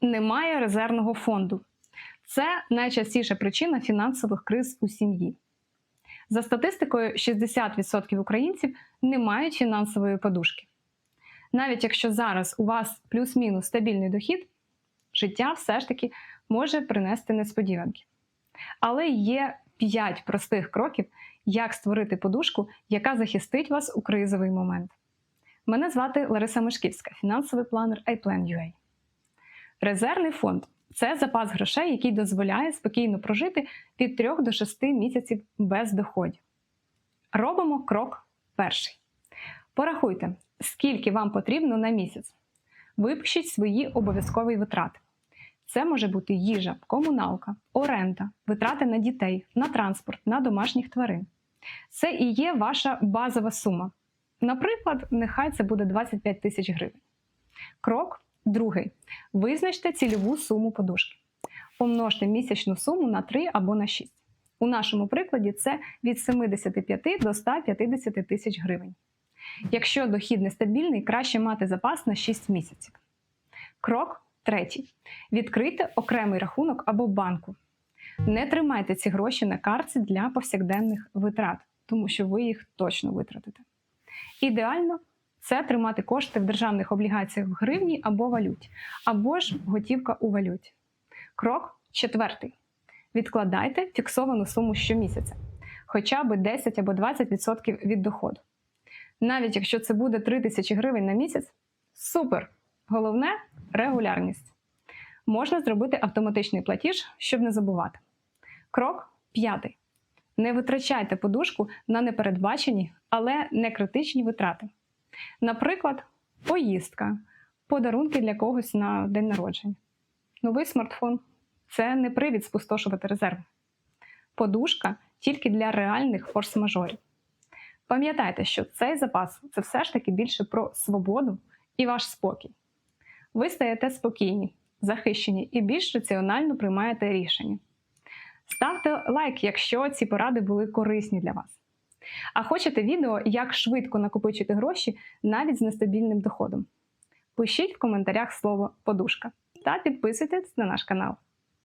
Немає резервного фонду. Це найчастіша причина фінансових криз у сім'ї. За статистикою, 60% українців не мають фінансової подушки. Навіть якщо зараз у вас плюс-мінус стабільний дохід, життя все ж таки може принести несподіванки. Але є 5 простих кроків, як створити подушку, яка захистить вас у кризовий момент. Мене звати Лариса Мишківська, фінансовий планер iPlan.ua. Резервний фонд це запас грошей, який дозволяє спокійно прожити від 3 до 6 місяців без доходів. Робимо крок перший. Порахуйте, скільки вам потрібно на місяць. Випишіть свої обов'язкові витрати. Це може бути їжа, комуналка, оренда, витрати на дітей, на транспорт, на домашніх тварин. Це і є ваша базова сума. Наприклад, нехай це буде 25 тисяч гривень. Крок другий. Визначте цільову суму подушки. Помножте місячну суму на 3 або на 6. У нашому прикладі це від 75 до 150 тисяч гривень. Якщо дохід нестабільний, краще мати запас на 6 місяців. Крок третій. Відкрийте окремий рахунок або банку. Не тримайте ці гроші на картці для повсякденних витрат, тому що ви їх точно витратите. Ідеально це тримати кошти в державних облігаціях в гривні або валюті, або ж готівка у валюті. Крок четвертий. Відкладайте фіксовану суму щомісяця, хоча б 10 або 20% від доходу. Навіть якщо це буде 3 тисячі гривень на місяць, супер! Головне регулярність. Можна зробити автоматичний платіж, щоб не забувати. Крок п'ятий. Не витрачайте подушку на непередбачені, але не критичні витрати. Наприклад, поїздка, подарунки для когось на день народження. Новий смартфон це не привід спустошувати резерви. Подушка тільки для реальних форс-мажорів. Пам'ятайте, що цей запас це все ж таки більше про свободу і ваш спокій. Ви стаєте спокійні, захищені і більш раціонально приймаєте рішення. Ставте лайк, якщо ці поради були корисні для вас. А хочете відео, як швидко накопичити гроші навіть з нестабільним доходом? Пишіть в коментарях слово подушка та підписуйтесь на наш канал.